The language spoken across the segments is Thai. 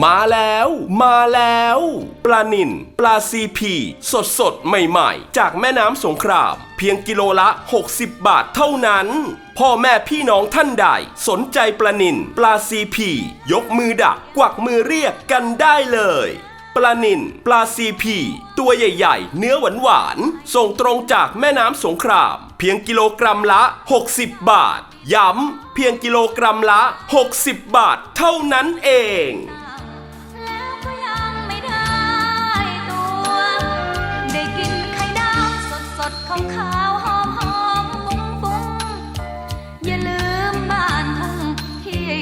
มาแล้ว มาแล้ว ปลานินปลาซีพีสดสดใหม่ๆ จากแม่น้ำสงคราม เพียงกิโลละ 60 บาทเท่านั้น พ่อแม่พี่น้องท่านใด สนใจปลานินปลาซีพียกมือดักกวักมือเรียกกันได้เลยปลานินปลาซีพีตัวใหญ่ๆ เนื้อหวานๆส่งตรงจากแม่น้ำสงคราม เพียงกิโลกรัมละ 60 บาท ย้ำเพียงกิโลกรัมละ 60 บาทเท่านั้นเอง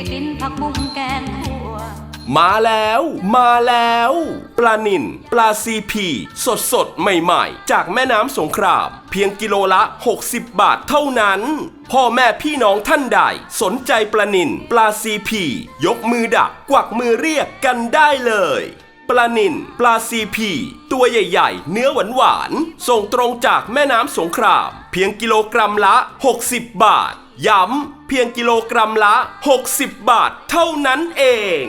่กินผักบุ้งแกงขัวมาแล้ว มาแล้ว ปลานินปลาซีพี สดสดใหม่ๆ จากแม่น้ำสงคราม เพียงกิโลละ 60 บาทเท่านั้น พ่อแม่พี่น้องท่านใด สนใจปลานินปลาซีพี ยกมือดักกวักมือเรียกกันได้เลยปลานินปลาซีพี ตัวใหญ่ๆ เนื้อหวานๆ ส่งตรงจากแม่น้ำสงคราม เพียงกิโลกรัมละ 60 บาท ย้ำเพียงกิโลกรัมละ 60 บาทเท่านั้นเอง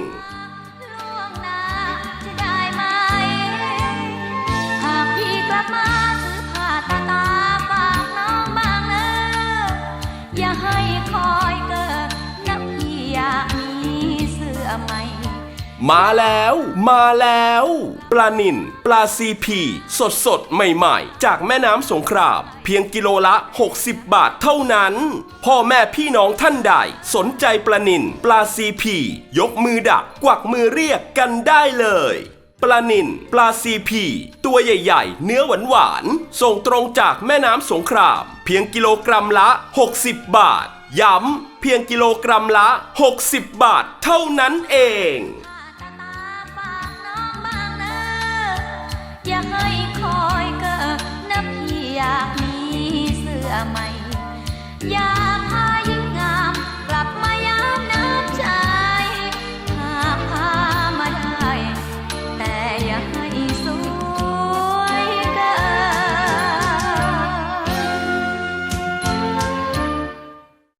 อย่าให้คอยเกิดนะพี่อยากมีเสื้อใหม่ มาแล้ว มาแล้ว ปลานินปลาซีพี สดสดใหม่ๆ จากแม่น้ำสงคราม เพียงกิโลละ 60 บาทเท่านั้น พ่อแม่พี่น้องท่านใด สนใจปลานินปลาซีพี ยกมือดักกวักมือเรียกกันได้เลยปลานินปลาซีพี ตัวใหญ่ๆ เนื้อหวานๆส่งตรงจากแม่น้ำสงคราม เพียงกิโลกรัมละ 60 บาท ย้ำเพียงกิโลกรัมละ 60 บาทเท่านั้นเอง มัยอย่าพา